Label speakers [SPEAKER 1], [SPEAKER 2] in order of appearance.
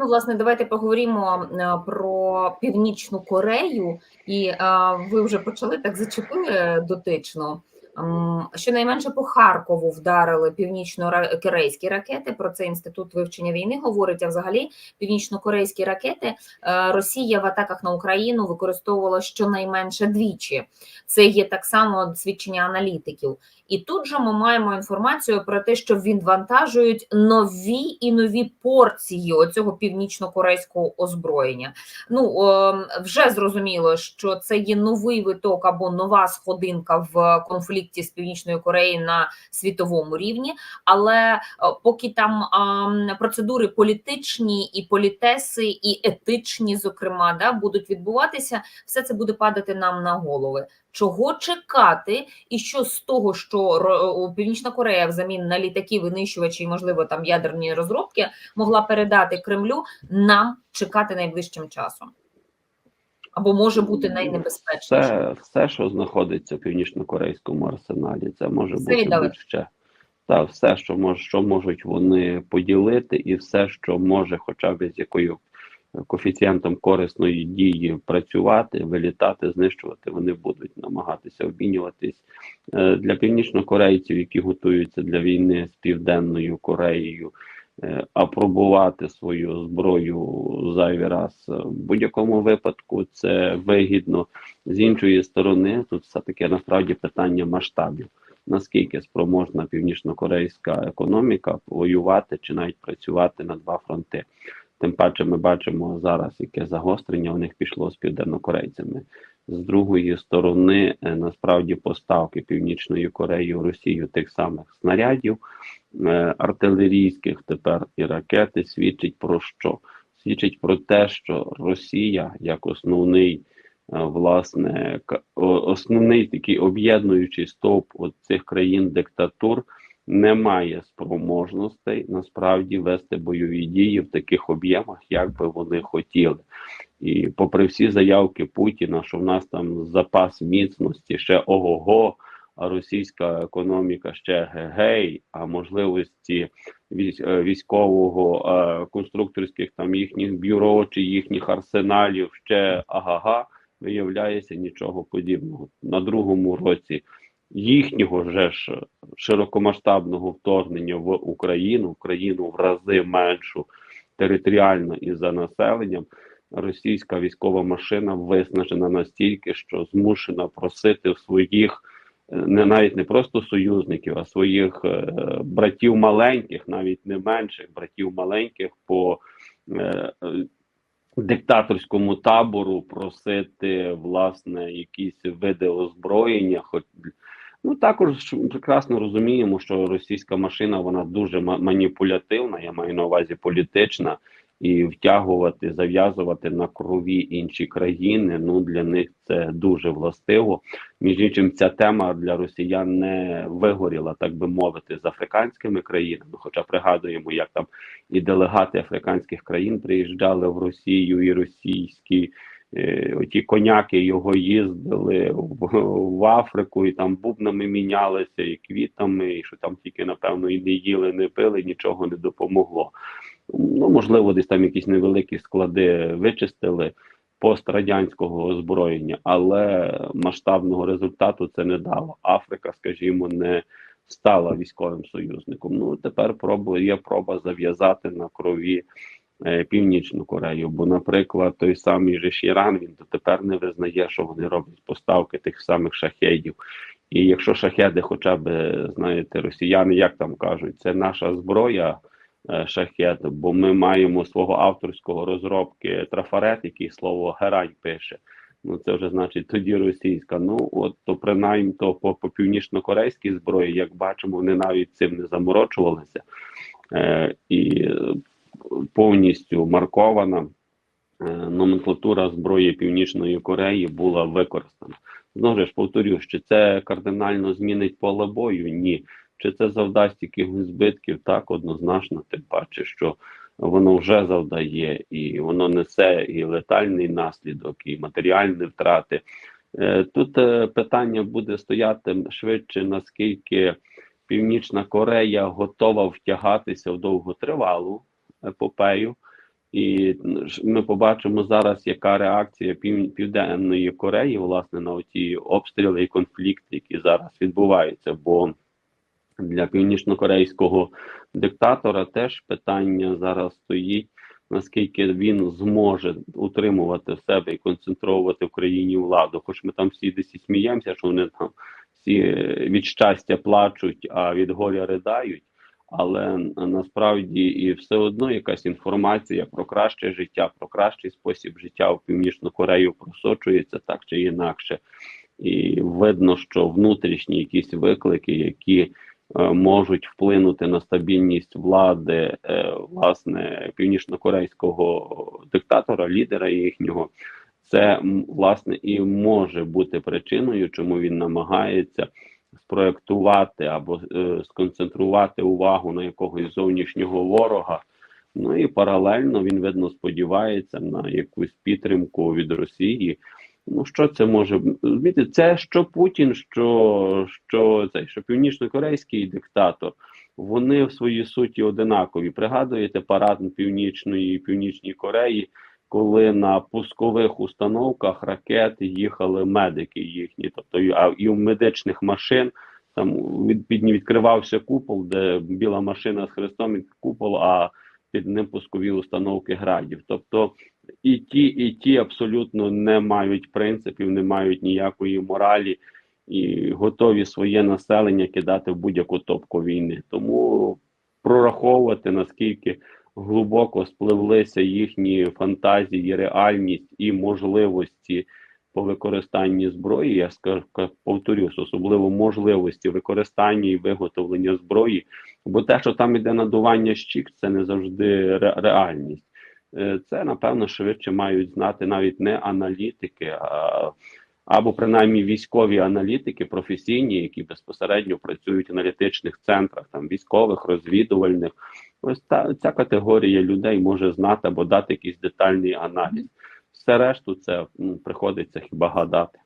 [SPEAKER 1] Ну, власне, давайте поговоримо е, про Північну Корею, і е, ви вже почали так зачепили дотично. Щонайменше по Харкову вдарили північно-корейські ракети. Про це інститут вивчення війни говорить. А взагалі північно-корейські ракети е, Росія в атаках на Україну використовувала щонайменше двічі. Це є так само свідчення аналітиків. І тут же ми маємо інформацію про те, що відвантажують нові і нові порції оцього північно-корейського озброєння. Ну вже зрозуміло, що це є новий виток або нова сходинка в конфлікті з північною Кореєю на світовому рівні. Але е, поки там процедури політичні і політеси, і етичні, зокрема, да, будуть відбуватися, все це буде падати нам на голови. Чого чекати, і що з того, що Північна Корея взамін на літаки, винищувачі і, можливо, там ядерні розробки могла передати Кремлю, нам чекати найближчим часом? Або може бути найнебезпечніше?
[SPEAKER 2] Все, все, що знаходиться в північно-корейському арсеналі, це може
[SPEAKER 1] Все
[SPEAKER 2] бути будь-ще. Та все, що мож, що можуть вони поділити, і все, що може, хоча б з якою коефіцієнтом корисної дії працювати, вилітати, знищувати, вони будуть намагатися обмінюватись Е, для північнокорейців, які готуються для війни з південною Кореєю. Е, Апробувати свою зброю зайвий раз е, в будь-якому випадку це вигідно. З іншої сторони, тут все таки насправді питання масштабів. Наскільки спроможна північно-корейська економіка воювати чи навіть працювати на два фронти? Тим паче, ми бачимо зараз, яке загострення у них пішло з південнокорейцями. З другої сторони, е, насправді, поставки Північної Кореї в Росію тих самих снарядів артилерійських тепер і ракети свідчить про що? Свідчить про те, що Росія як основний е, власне основний такий об'єднуючий стовп цих країн диктатур не має спроможностей насправді вести бойові дії в таких об'ємах, як би вони хотіли. І попри всі заявки Путіна, що в нас там запас міцності ще ого-го, російська економіка ще гей, а можливості е, військового е, конструкторських там їхніх бюро чи їхніх арсеналів ще агага, виявляється нічого подібного. На другому році їхнього вже ж широкомасштабного вторгнення в Україну, Україну в рази меншу територіально і за населенням. Російська військова машина виснажена настільки, що змушена просити в своїх не навіть не просто союзників, а своїх е, братів маленьких, навіть не менших братів маленьких по е, е, диктаторському табору просити власне якісь види озброєння, хоч Ну також прекрасно розуміємо, що російська машина вона дуже ма- маніпулятивна, я маю на увазі політична, і втягувати, зав'язувати на крові інші країни. Ну для них це дуже властиво. Між іншим, ця тема для росіян не вигоріла, так би мовити, з африканськими країнами. Хоча пригадуємо, як там і делегати африканських країн приїжджали в Росію, і російські е, оті коняки його їздили в, в Африку, і там бубнами мінялися, і квітами, і що там тільки напевно і не їли, не пили, нічого не допомогло. Ну можливо, десь там якісь невеликі склади вичистили пострадянського озброєння, але масштабного результату це не дало. Африка, скажімо, не стала військовим союзником. Ну тепер проба є проба зав'язати на крові е, Північну Корею. Бо, наприклад, той самий же ж Іран він дотепер не визнає, що вони роблять поставки тих самих шахедів. І якщо шахеди, хоча б знаєте, росіяни, як там кажуть, це наша зброя. Е, Шахет, бо ми маємо свого авторського розробки трафарет, який слово герань пише. Ну це вже значить тоді російська. Ну от то принаймні то по, по північно-корейській зброї, як бачимо, вони навіть цим не заморочувалися. Е, і е, повністю маркована е, номенклатура зброї Північної Кореї була використана. Знову ж повторюю, що це кардинально змінить поле бою? Ні. Чи це завдасть якихось збитків? Так, однозначно, тим паче, що воно вже завдає, і воно несе і летальний наслідок, і матеріальні втрати. Е, Тут е, питання буде стояти швидше, наскільки Північна Корея готова втягатися в довготривалу епопею, І ми побачимо зараз, яка реакція Південної Кореї власне на ті обстріли і конфлікти, які зараз відбуваються. Бо для північнокорейського диктатора теж питання зараз стоїть, наскільки він зможе утримувати себе і концентрувати в країні владу. Хоч ми там всі десь сміємося, що вони там всі від щастя плачуть, а від горя ридають. Але насправді і все одно якась інформація про краще життя, про кращий спосіб життя в Північну Корею просочується так чи інакше. І видно, що внутрішні якісь виклики, які можуть вплинути на стабільність влади е, власне північнокорейського диктатора, лідера їхнього, це власне і може бути причиною, чому він намагається спроектувати або е, сконцентрувати увагу на якогось зовнішнього ворога. Ну і паралельно він видно сподівається на якусь підтримку від Росії. Ну що це може б- Це що Путін, що, що цей що північно-корейський диктатор. Вони в своїй суті одинакові. Пригадуєте парад північної північній Кореї, коли на пускових установках ракет їхали медики їхні, тобто а і в медичних машин там від, під відкривався купол, де біла машина з хрестом і купол, а під ним пускові установки градів. Тобто і ті, і ті абсолютно не мають принципів, не мають ніякої моралі і готові своє населення кидати в будь-яку топку війни. Тому прораховувати наскільки глибоко спливлися їхні фантазії, реальність і можливості по використанні зброї. Я скажу повторюсь, особливо можливості використання і виготовлення зброї. Бо те, що там іде надування щік, це не завжди ре- реальність. Е, Це напевно швидше мають знати навіть не аналітики, а або принаймні військові аналітики, професійні, які безпосередньо працюють в аналітичних центрах, там військових, розвідувальних. Ось та ця категорія людей може знати або дати якийсь детальний аналіз. Все решту це ну, приходиться хіба гадати.